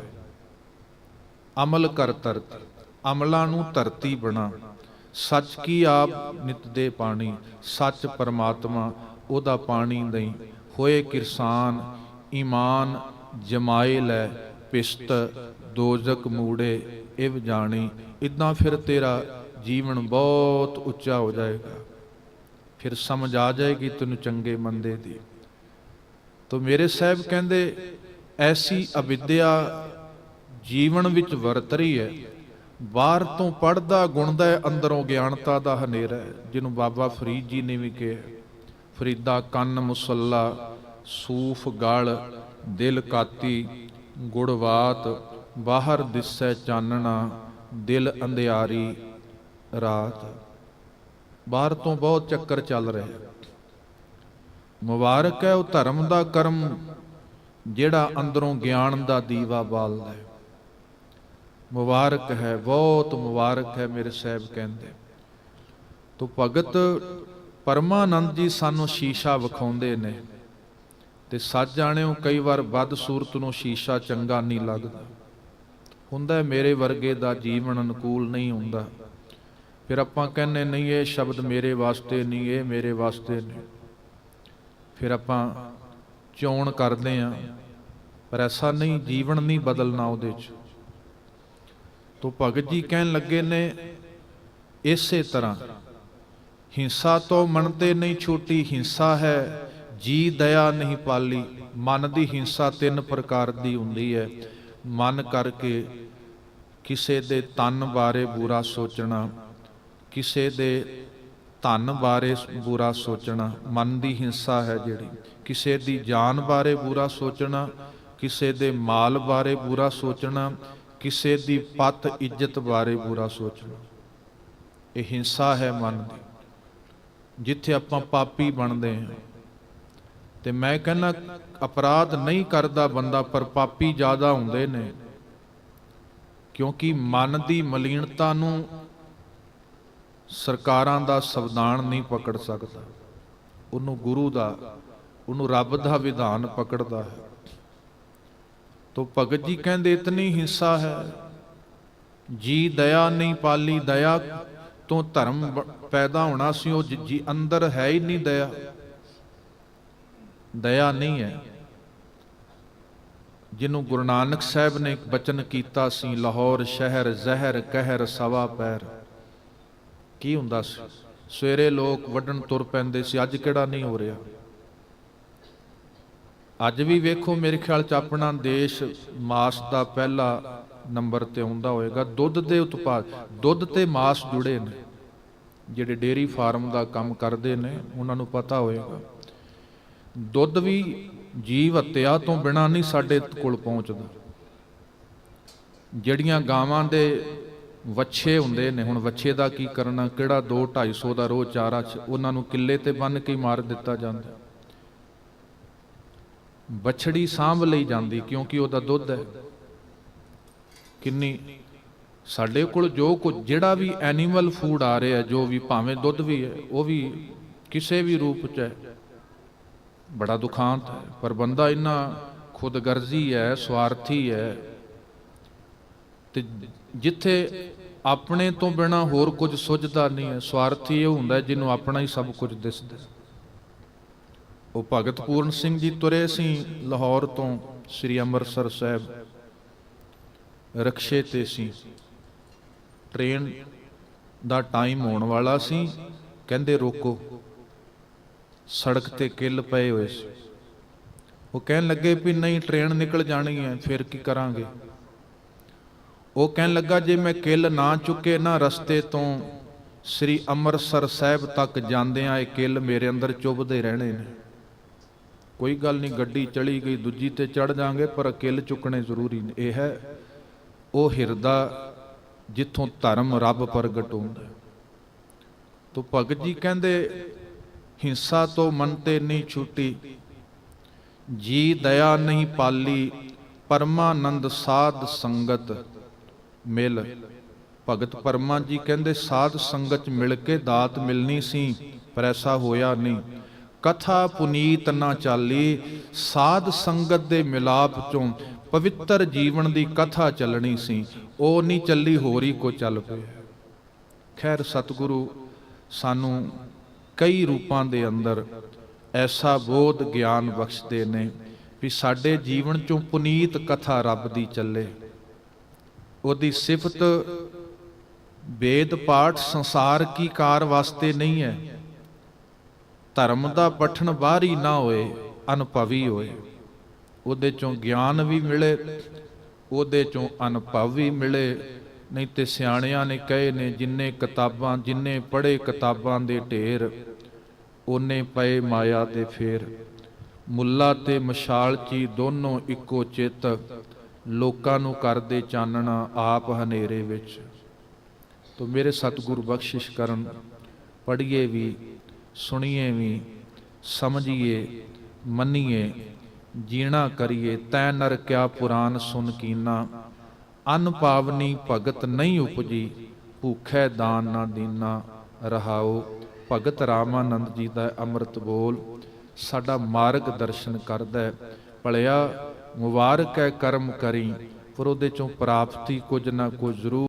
ਅਮਲ ਕਰ ਧਰਤੀ। ਅਮਲਾਂ ਨੂੰ ਧਰਤੀ ਬਣਾ। ਸੱਚ ਕੀ ਆਪ ਨਿਤ ਦੇ ਪਾਣੀ, ਸੱਚ ਪਰਮਾਤਮਾ ਉਹਦਾ ਪਾਣੀ ਨਹੀਂ। ਹੋਏ ਕਿਰਸਾਨ, ਈਮਾਨ ਜਮਾਏ ਲੈ, ਪਿਸਤ ਦੋਜ਼ਕ ਮੂੜੇ, ਇਵ ਜਾਣੀ। ਇਦਾਂ ਫਿਰ ਤੇਰਾ ਜੀਵਨ ਬਹੁਤ ਉੱਚਾ ਹੋ ਜਾਏਗਾ। ਫਿਰ ਸਮਝ ਆ ਜਾਏਗੀ ਤੈਨੂੰ ਚੰਗੇ ਮੰਦੇ ਦੀ। ਤੋ ਮੇਰੇ ਸਾਹਿਬ ਕਹਿੰਦੇ, ਐਸੀ ਅਵਿਦਿਆ ਜੀਵਨ ਵਿੱਚ ਵਰਤ ਰਹੀ ਹੈ। ਬਾਹਰ ਤੋਂ ਪੜਦਾ ਗੁਣਦਾ ਅੰਦਰੋਂ ਗਿਆਨਤਾ ਦਾ ਹਨੇਰਾ ਹੈ, ਜਿਹਨੂੰ ਬਾਬਾ ਫਰੀਦ ਜੀ ਨੇ ਵੀ ਕਿਹਾ ਫਰੀਦਾ, ਕੰਨ ਮੁਸੱਲਾ, ਸੂਫ ਗਲ, ਦਿਲ ਕਾਤੀ ਗੁੜਵਾਤ ਬਾਹਰ ਦਿਸੈ ਚਾਨਣਾ, ਦਿਲ ਅੰਧਿਆਰੀ, ਰਾਤ। ਬਾਹਰ ਤੋਂ ਬਹੁਤ ਚੱਕਰ ਚੱਲ ਰਿਹਾ ਮੁਬਾਰਕ ਹੈ ਉਹ ਧਰਮ ਦਾ ਕਰਮ, ਜਿਹੜਾ ਅੰਦਰੋਂ ਗਿਆਨ ਦਾ ਦੀਵਾ ਬਾਲਦਾ ਹੈ। ਮੁਬਾਰਕ ਹੈ, ਬਹੁਤ ਮੁਬਾਰਕ ਹੈ ਮੇਰੇ ਸਾਹਿਬ ਕਹਿੰਦੇ। ਤੋ ਭਗਤ ਪਰਮਾਨੰਦ ਜੀ ਸਾਨੂੰ ਸ਼ੀਸ਼ਾ ਵਿਖਾਉਂਦੇ ਨੇ ਤੇ ਸੱਚ ਜਾਣਿਓ ਕਈ ਵਾਰ ਵੱਧ ਸੂਰਤ ਨੂੰ ਸ਼ੀਸ਼ਾ ਚੰਗਾ ਨਹੀਂ ਲੱਗਦਾ। ਹੁੰਦਾ ਮੇਰੇ ਵਰਗੇ ਦਾ ਜੀਵਨ ਅਨੁਕੂਲ ਨਹੀਂ ਹੁੰਦਾ। ਫਿਰ ਆਪਾਂ ਕਹਿੰਨੇ ਨਹੀਂ, ਇਹ ਸ਼ਬਦ ਮੇਰੇ ਵਾਸਤੇ ਨਹੀਂ, ਇਹ ਮੇਰੇ ਵਾਸਤੇ ਨਹੀਂ। ਫਿਰ ਆਪਾਂ ਚੋਣ ਕਰਦੇ ਆਂ ਪਰ ਐਸਾ ਨਹੀਂ, ਜੀਵਨ ਨਹੀਂ ਬਦਲਣਾ ਉਹਦੇ 'ਚ। ਤੋ ਭਗਤ ਜੀ ਕਹਿਣ ਲੱਗੇ ਨੇ, ਇਸੇ ਤਰ੍ਹਾਂ। ਹਿੰਸਾ ਤੋਂ ਮਨ ਤੇ ਨਹੀਂ ਛੋਟੀ ਹਿੰਸਾ ਹੈ, ਜੀ ਦਇਆ ਨਹੀਂ ਪਾਲੀ। ਮਨ ਦੀ ਹਿੰਸਾ ਤਿੰਨ ਪ੍ਰਕਾਰ ਦੀ ਹੁੰਦੀ ਹੈ। ਮਨ ਕਰਕੇ ਕਿਸੇ ਦੇ ਤਨ ਬਾਰੇ ਬੁਰਾ ਸੋਚਣਾ, ਕਿਸੇ ਦੇ ਧਨ ਬਾਰੇ ਬੁਰਾ ਸੋਚਣਾ, ਮਨ ਦੀ ਹਿੰਸਾ ਹੈ ਜਿਹੜੀ। ਕਿਸੇ ਦੀ ਜਾਨ ਬਾਰੇ ਬੁਰਾ ਸੋਚਣਾ, ਕਿਸੇ ਦੇ ਮਾਲ ਬਾਰੇ ਬੁਰਾ ਸੋਚਣਾ ਕਿਸੇ ਦੀ ਪਤ ਇੱਜ਼ਤ ਬਾਰੇ ਬੁਰਾ ਸੋਚਣਾ ਇਹ ਹਿੰਸਾ ਹੈ ਮਨ ਦੀ, ਜਿੱਥੇ ਆਪਾਂ ਪਾਪੀ ਬਣਦੇ ਹਾਂ। ਤੇ ਮੈਂ ਕਹਿੰਦਾ, ਅਪਰਾਧ ਨਹੀਂ ਕਰਦਾ ਬੰਦਾ, ਪਰ ਪਾਪੀ ਜ਼ਿਆਦਾ ਹੁੰਦੇ ਨੇ। ਕਿਉਂਕਿ ਮਨ ਦੀ ਮਲੀਨਤਾ ਨੂੰ ਸਰਕਾਰਾਂ ਦਾ ਸੰਵਿਧਾਨ ਨਹੀਂ ਪਕੜ ਸਕਦਾ। ਉਹਨੂੰ ਗੁਰੂ ਦਾ, ਉਹਨੂੰ ਰੱਬ ਦਾ ਵਿਧਾਨ ਪਕੜਦਾ ਹੈ। ਤੋ ਭਗਤ ਜੀ ਕਹਿੰਦੇ ਇਤਨੀ ਹਿੰਸਾ ਹੈ। ਜੀ ਦਇਆ ਨਹੀਂ ਪਾਲੀ, ਦਇਆ ਤੋਂ ਧਰਮ ਪੈਦਾ ਹੋਣਾ ਸੀ, ਉਹ ਜ- ਜੀ ਅੰਦਰ ਹੈ ਹੀ ਨਹੀਂ ਦਇਆ। ਦਇਆ ਨਹੀਂ ਹੈ। ਜਿਹਨੂੰ ਗੁਰੂ ਨਾਨਕ ਸਾਹਿਬ ਨੇ ਇੱਕ ਬਚਨ ਕੀਤਾ ਸੀ, ਲਾਹੌਰ ਸ਼ਹਿਰ ਜ਼ਹਿਰ ਕਹਿਰ ਸਵਾ ਪੈਰ। ਕੀ ਹੁੰਦਾ ਸੀ? ਸਵੇਰੇ ਲੋਕ ਵੱਢਣ ਤੁਰ ਪੈਂਦੇ ਸੀ, ਅੱਜ ਕਿਹੜਾ ਨਹੀਂ ਹੋ ਰਿਹਾ? ਅੱਜ ਵੀ ਵੇਖੋ ਮੇਰੇ ਖਿਆਲ ਚ ਆਪਣਾ ਦੇਸ਼ ਮਾਸ ਦਾ ਪਹਿਲਾ ਨੰਬਰ ਤੇ ਆਉਂਦਾ ਹੋਏਗਾ। ਦੁੱਧ ਦੇ ਉਤਪਾਦ, ਦੁੱਧ ਤੇ ਮਾਸ ਜੁੜੇ ਨੇ, ਜਿਹੜੇ ਡੇਰੀ ਫਾਰਮ ਦਾ ਕੰਮ ਕਰਦੇ ਨੇ, ਉਹਨਾਂ ਨੂੰ ਪਤਾ ਹੋਏਗਾ। ਦੁੱਧ ਵੀ ਜੀਵ ਹੱਤਿਆ ਤੋਂ ਬਿਨਾ ਨਹੀਂ ਸਾਡੇ ਕੋਲ ਪਹੁੰਚਦਾ। ਜਿਹੜੀਆਂ ਗਾਵਾਂ ਦੇ ਵੱਛੇ ਹੁੰਦੇ ਨੇ, ਹੁਣ ਵੱਛੇ ਦਾ ਕੀ ਕਰਨਾ, ਕਿਹੜਾ 2 250 ਦਾ ਰੋਜ਼ ਚਾਰਾ ਚ ਉਹਨਾਂ ਨੂੰ ਕਿੱਲੇ ਤੇ ਬੰਨ ਕੇ ਮਾਰ ਦਿੱਤਾ ਜਾਂਦਾ। ਬਛੜੀ ਸਾਂਭ ਲਈ ਜਾਂਦੀ ਕਿਉਂਕਿ ਉਹਦਾ ਦੁੱਧ ਹੈ। ਕਿੰਨੀ? ਸਾਡੇ ਕੋਲ ਜੋ ਕੁਝ, ਜਿਹੜਾ ਵੀ ਐਨੀਮਲ ਫੂਡ ਆ ਰਿਹਾ, ਜੋ ਵੀ ਭਾਵੇਂ ਦੁੱਧ ਵੀ ਹੈ, ਉਹ ਵੀ ਕਿਸੇ ਵੀ ਰੂਪ ਚ ਹੈ। ਬੜਾ ਦੁਖਾਂਤ ਹੈ, ਪਰ ਬੰਦਾ ਇੰਨਾ ਖੁਦਗਰਜ਼ੀ ਹੈ, ਸਵਾਰਥੀ ਹੈ ਤੇ ਜਿੱਥੇ ਆਪਣੇ ਤੋਂ ਬਿਨਾ ਹੋਰ ਕੁਝ ਸੁਝਦਾ ਨਹੀਂ ਹੈ, ਸਵਾਰਥੀ ਇਹ ਹੁੰਦਾ ਜਿਹਨੂੰ ਆਪਣਾ ਹੀ ਸਭ ਕੁਝ ਦਿਸਦਾ ਉਹ ਭਗਤ ਪੂਰਨ ਸਿੰਘ ਜੀ ਤੁਰੇ ਸੀ ਲਾਹੌਰ ਤੋਂ ਸ੍ਰੀ ਅੰਮ੍ਰਿਤਸਰ ਸਾਹਿਬ। ਰਕਸ਼ੇ ਤੇ ਸੀ। ਟ੍ਰੇਨ ਦਾ ਟਾਈਮ ਹੋਣ ਵਾਲਾ ਸੀ। ਕਹਿੰਦੇ, ਰੋਕੋ। ਸੜਕ ਤੇ ਕਿੱਲ ਪਏ ਹੋਏ ਸੀ। ਉਹ ਕਹਿਣ ਲੱਗੇ ਵੀ ਨਹੀਂ, ਟ੍ਰੇਨ ਨਿਕਲ ਜਾਣੀ ਹੈ, ਫਿਰ ਕੀ ਕਰਾਂਗੇ? ਉਹ ਕਹਿਣ ਲੱਗਾ, ਜੇ ਮੈਂ ਕਿੱਲ ਨਾ ਚੁੱਕੇ ਨਾ ਰਸਤੇ ਤੋਂ ਸ੍ਰੀ ਅੰਮ੍ਰਿਤਸਰ ਸਾਹਿਬ ਤੱਕ ਜਾਂਦਿਆਂ ਇਹ ਕਿੱਲ ਮੇਰੇ ਅੰਦਰ ਚੁੱਭਦੇ ਰਹਿਣੇ ਨੇ। ਕੋਈ ਗੱਲ ਨਹੀਂ, ਗੱਡੀ ਚਲੀ ਗਈ, ਦੂਜੀ ਤੇ ਚੜ ਜਾਾਂਗੇ, ਪਰ ਕਿੱਲ ਚੁੱਕਣੇ ਜ਼ਰੂਰੀ ਨੇ। ਇਹ ਹੈ, ਉਹ ਹਿਰਦਾ ਜਿੱਥੋਂ ਧਰਮ ਰੱਬ ਪ੍ਰਗਟ ਹੁੰਦਾ ਤੋ ਭਗਤ ਜੀ ਕਹਿੰਦੇ, ਹਿੰਸਾ ਤੋਂ ਮਨ ਤੇ ਨਹੀਂ ਛੁੱਟੀ, ਜੀ ਦਇਆ ਨਹੀਂ ਪਾਲੀ, ਪਰਮਾਨੰਦ ਸਾਧ ਸੰਗਤ ਮਿਲ। ਭਗਤ ਪਰਮਾ ਜੀ ਕਹਿੰਦੇ, ਸਾਧ ਸੰਗਤ ਮਿਲ ਕੇ ਦਾਤ ਮਿਲਣੀ ਸੀ, ਪਰ ਐਸਾ ਹੋਇਆ ਨਹੀਂ। ਕਥਾ ਪੁਨੀਤ ਨਾ ਚਾਲੀ, ਸਾਧ ਸੰਗਤ ਦੇ ਮਿਲਾਪ ਚੋਂ ਪਵਿੱਤਰ ਜੀਵਨ ਦੀ ਕਥਾ ਚੱਲਣੀ ਸੀ, ਉਹ ਨਹੀਂ ਚੱਲੀ, ਹੋਰ ਹੀ ਕੋ ਚੱਲ ਪਿਆ। ਖੈਰ ਸਤਿਗੁਰੂ, ਸਾਨੂੰ ਕਈ ਰੂਪਾਂ ਦੇ ਅੰਦਰ ਐਸਾ ਬੋਧ ਗਿਆਨ ਬਖਸ਼ਦੇ ਨੇ ਵੀ ਸਾਡੇ ਜੀਵਨ ਚੋਂ ਪੁਨੀਤ ਕਥਾ ਰੱਬ ਦੀ ਚੱਲੇ। ਉਹਦੀ ਸਿਫਤ, ਵੇਦ ਪਾਠ ਸੰਸਾਰ ਕੀ ਕਾਰ ਵਾਸਤੇ ਨਹੀਂ ਹੈ। ਧਰਮ ਦਾ ਪਠਣ ਬਾਹਰੀ ਨਾ ਹੋਏ, ਅਨੁਭਵੀ ਹੋਏ। ਉਹਦੇ ਚੋਂ ਗਿਆਨ ਵੀ ਮਿਲੇ, ਉਹਦੇ ਚੋਂ ਅਨੁਭਵ ਵੀ ਮਿਲੇ। ਨਹੀਂ ਤੇ ਸਿਆਣਿਆਂ ਨੇ ਕਹੇ ਨੇ, ਜਿੰਨੇ ਕਿਤਾਬਾਂ, ਜਿੰਨੇ ਪੜ੍ਹੇ ਕਿਤਾਬਾਂ ਦੇ ਢੇਰ, ਉਹਨੇ ਪਏ ਮਾਇਆ ਦੇ ਫੇਰ। ਮੁੱਲਾ ਤੇ ਮਸ਼ਾਲ ਚੀ ਦੋਨੋਂ ਇੱਕੋ ਚਿੱਤ, ਲੋਕਾਂ ਨੂੰ ਕਰਦੇ ਚਾਨਣਾ ਆਪ ਹਨੇਰੇ ਵਿੱਚ। ਤੋ ਮੇਰੇ ਸਤਿਗੁਰ ਬਖਸ਼ਿਸ਼ ਕਰਨ, ਪੜ੍ਹੀਏ ਵੀ ਸੁਣੀਏ ਵੀ, ਸਮਝੀਏ, ਮੰਨੀਏ, ਜੀਣਾ ਕਰੀਏ, ਤੈ ਨਰ ਕਿਆ ਪੁਰਾਨ ਸੁਨ ਕੀਨਾ। ਅਨ ਪਾਵਨੀ ਭਗਤ ਨਹੀਂ ਉਪਜੀ, ਭੂਖੈ ਦਾਨ ਨਾ ਦੀਨਾ। ਰਹਾਓ, ਭਗਤ ਰਾਮਾਨੰਦ ਜੀ ਦਾ ਅੰਮ੍ਰਿਤ ਬੋਲ, ਸਾਡਾ ਮਾਰਗ ਦਰਸ਼ਨ ਕਰਦਾ ਹੈ। ਭਲਿਆ, ਮੁਬਾਰਕ ਹੈ ਕਰਮ ਕਰੀ, ਪਰ ਉਹਦੇ ਚੋਂ ਪ੍ਰਾਪਤੀ ਕੁਝ ਨਾ ਕੁਝ ਜ਼ਰੂਰ